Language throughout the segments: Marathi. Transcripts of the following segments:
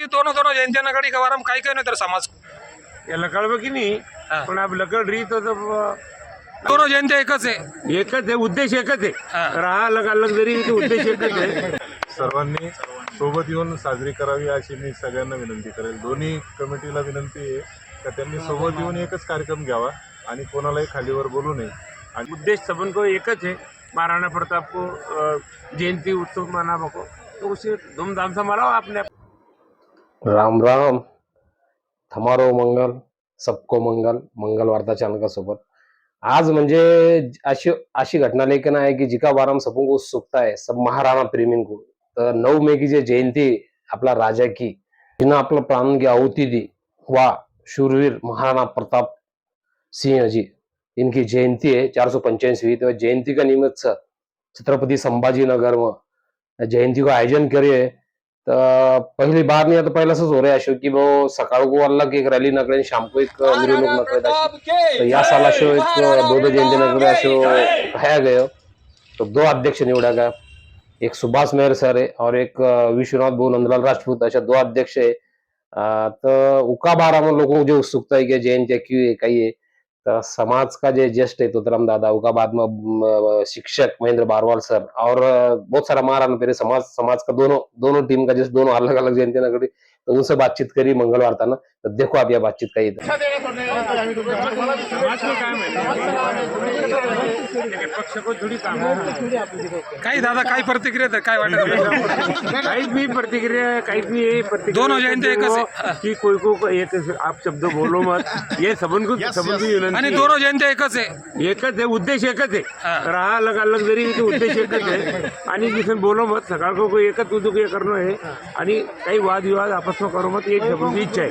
ये दोनों दोनों जयंत्यांना गडी गवारम काय काय नाही तर समाज. याला कळवं की नाही? हा. पण आपलं कळ रीत होतं दोनों जयंत्या एकच आहे. एकच आहे उद्देश एकच हा. आहे राहा अलग अलग जरी ते उद्देश एकच आहे. सर्वांनी सोबत येऊन साजरी करावी अशी मी सगळ्यांना विनंती करेल. दोन्ही कमिटीला विनंती आहे का त्यांनी सोबत येऊन एकच कार्यक्रम घ्यावा आणि कोणालाही खालीवर बोलू नये. आणि उद्देश सबन को एकच है महाराणा प्रताप को अ, जयंती उत्सव मनावा को तो उसे धूमधाम से मनाओ आपने. राम राम. थमारो मंगल. सबको मंगल. मंगल वार्ता चॅनल आज म्हणजे अशी अशी घटना लेखन आहे की जिका बाराम सबों को है. सब महाराणा प्रेमी को. तर नऊ मे की जे जयंती आपला राजा की तिनं आपलं प्राण की आहुती दी वा शूरवीर महाराणा प्रताप सिंह जी. इनकी जयंती है चार सौ पंच्याऐंशी तो जयंती का निमित्त से छत्रपति संभाजीनगर में जयंती का आयोजन करे पहिली बार नहीं है तो पहले से हो रहा है की वो सकाळ को अलग एक रॅली नकळे आणि शाम को एक मिरवणूक नकळे तर या साल अशो एक बौद्ध जयंती नकळे अशो कहाया गयो. तो दो अध्यक्ष निवडा गया. एक सुभाष मेहर सर है और एक विश्वनाथ भाऊ नंदलाल राजपूत अशा दो अध्यक्ष है तर उका बारा में लोगों उत्सुकता आहे की जयंती क्यों काही आहे तर समाज का जे ज्येष्ठ है तुतराम दादा उका बाद में शिक्षक महेंद्र बारवाल सर और बहुत सारा महाराणा पेरे समाज समाज का दोनों दोनों टीम का जैसे दोनों अलग अलग जयंती नगरी तो उनसे बातचीत करी मंगलवार था ना तो देखो आप यह बातचीत का है है काही दादा काय प्रतिक्रिया आहेत? काय वाटत काहीच भी प्रतिक्रिया काहीच नहीं. है प्रतिक्रिया दोनों जयंती एकच हो है। कि कोई को एक आप शब्द बोलो मत. ये सबन को सबन की विनंती आणि है. दोनों जयंत्या एकच आहे. एकच आहे उद्देश एकच हा. आहे राहा अलग अलग जरी ते उद्देश एकच आहे. आणि जिथे बोलो मत सकाळ को कोई एकच उद्योग हे करणं आहे. आणि काही वाद विवाद आपस में करो मत एक सबकी इच्छा आहे.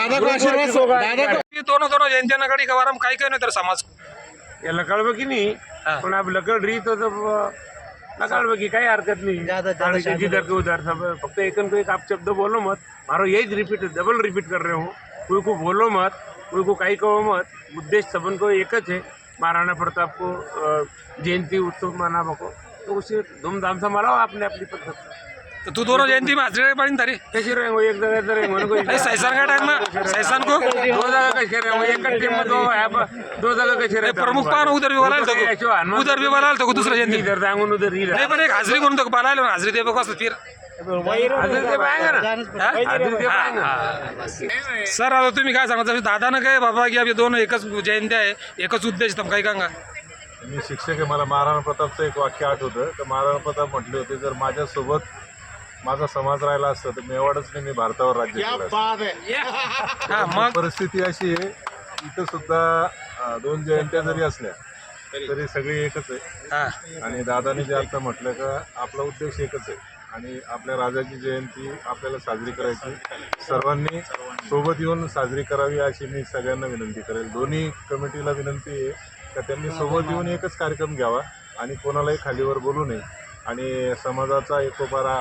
ये दोनों दोनों जयंत्यांना गडी गवारम काय काय नाही तर समाज याला कळवं की नाही. पण आपलं कळ रीत होतं कळवं की काही हरकत नाही। आणि ते जिधर के उधर सब फक्त एकन को एक आप शब्द बोलो मत। मारो यही रिपीट डबल रिपीट कर रहे हो। कोई को बोलो मत कोई को काही कहो मत। उद्देश सबन को एकच है। महाराणा प्रताप को अ, जयंती उत्सव मनावा को। तो उसे धूमधाम से मनाओ आपने अपनी पद्धत। से तू दोनों जयंती में हाजरी पाहिजे तरी. कैसे रहेंगे एक जगह इधर रहेंगे उनको अरे सैसान का टाइम में सैसान को? दो जगह कैसे रहेंगे एक टीम में दो है दो जगह कैसे रहते प्रमुख पान उधर भी बोलायला तो उधर भी बोलायला तो दुसरा जयंती इधर जाऊंगा उधर ही नाही पण एक हाजरी म्हणून तो बोलायला ना, हाजरी दे बघ फिर. ते ना ते. सर आता तुम्ही काय सांगता दादानं काय बाबा की अभि दोन एकच जयंती आहे एकच उद्देश तर काही सांगा. मी शिक्षक आहे मला महाराणा प्रतापचं एक वाक्य आठवतं. तर महाराणा प्रताप म्हटले होते जर माझ्यासोबत माझा समाज राहिला असता तर मेवाडच नाही मी भारतावर राज्य केलं असतं. हा मग? परिस्थिती अशी आहे इथं सुद्धा अं, दोन जयंत्या जरी असल्या तरी. सगळी एकच आहे. हा. आणि दादाने जे आता म्हटलं का आपला उद्देश एकच आहे. आणि आपल्या राजाची जयंती आपल्याला साजरी करायची. सर्वांनी सोबत येऊन साजरी करावी अशी मी सगळ्यांना विनंती करेल. दोन्ही कमिटीला विनंती आहे का त्यांनी सोबत येऊन एकच कार्यक्रम घ्यावा आणि कोणालाही खालीवर बोलू नये. आणि समाजाचा एकोपारा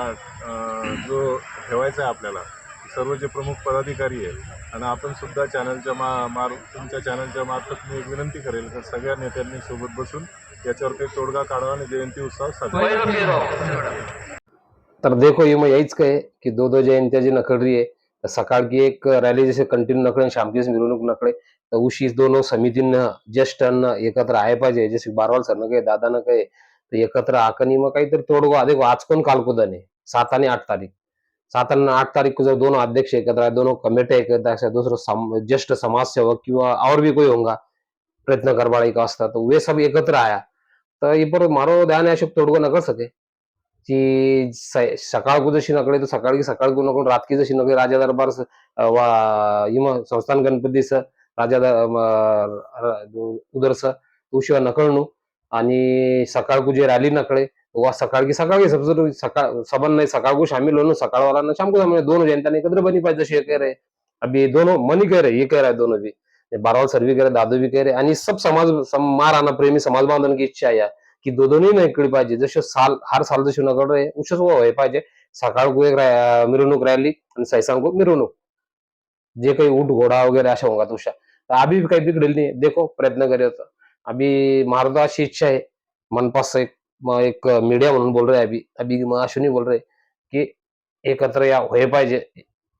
अं, जो ठेवायचा आहे आपल्याला सर्व जे प्रमुख पदाधिकारी आहेत आणि आपण सुद्धा चॅनलच्या मा मार तुमच्या चॅनलच्या मार्फत मी एक विनंती करेल तर सगळ्या नेत्यांनी सोबत बसून याच्यावरती तोडगा काढावा आणि जयंती उत्सव साजरा करावा. तर देखो ये मैं यहीच कहे कि दो दो जयंतिया जी नकल रही है तर सकाळ की एक रॅली जैसे कंटिन्यू नकळे आणि शाम की जैसे मिरवणूक नकळे तर उशी दोनों समितीनं ज्येष्ठांना एकत्र आहे पाहिजे जसे बारवाल सरनं कहे दादानं कहे तर एकत्र आकनी मग काहीतरी तोडगो देखो आज कोण कालकुदन आहे? सात आणि आठ तारीख. सात आणि आठ तारीख को जर दोनों अध्यक्ष एकत्र आहे दोनों कमिटी एकत्र आहे दूसरं सम, ज्येष्ठ समाजसेवक किंवा और भी कोई होगा प्रयत्न करवाड़ी का असता तो वे सब एकत्र आया. तर ये पर मारो ध्यान है अशोक तोडगो न सके. की स- सकाळ को जशी नकळे तर सकाळ की सकाळ को नको रात की जशी नकळे राजा दरबार स- वा इम संस्थान गणपतीचं राजा उदरस उदर स उशिवाय नकळणू. आणि सकाळकू जे रॅली नकळे वा सकाळ की सकाळ की सबसे सकाळ सबन नाही सकाळ को शामिल होनो सकाळ वाला ना शाम को शामिल दोनों जनता ने एकत्र बनी पाहिजे जशी ये कह रहे अभी दोनों मनी कह रहे ये कह रहा है दोनों भी बारवाल सर भी कह रहे दादू भी कह रहे आणि सब समाज सम- आना प्रेमी समाज बांधन की इच्छा आहे की दो दोन्ही नाही इकडे पाहिजे. जसे साल हर साल जशी नगर रे उशीच व्हाय पाहिजे. सकाळ को एक मिरवणूक रॅली आणि सैसांग को मिरवणूक. जे काही ऊट घोडा वगैरे अशा होगा तुषा तर अभी काही बिघडेल नाही. देखो प्रयत्न करे होता अभी महाराजा अशी इच्छा है मनपास से एक म- एक मीडिया म्हणून बोल रहे अभी अभी मैं अश्विनी बोल रहे की एकत्र या होए पाहिजे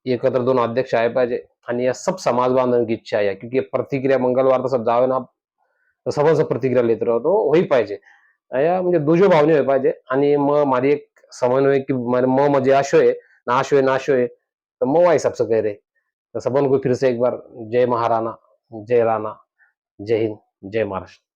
एकत्र दोन अध्यक्ष आहे पाहिजे आणि या सब समाज बांधव की इच्छा आहे क्योंकि प्रतिक्रिया मंगलवार तर सब जावे ना तो प्रतिक्रिया लेत राहतो होई पाहिजे। या म्हणजे दुजो भावने होय पाहिजे आणि मग माझी एक समन्वय की म म्हणजे आशो आहे नाश होए नाश आहे तर मग वही सबसे कह रहे तो सबन को फिर से एक बार जय महाराणा जय राणा जय हिंद। जय महाराष्ट्र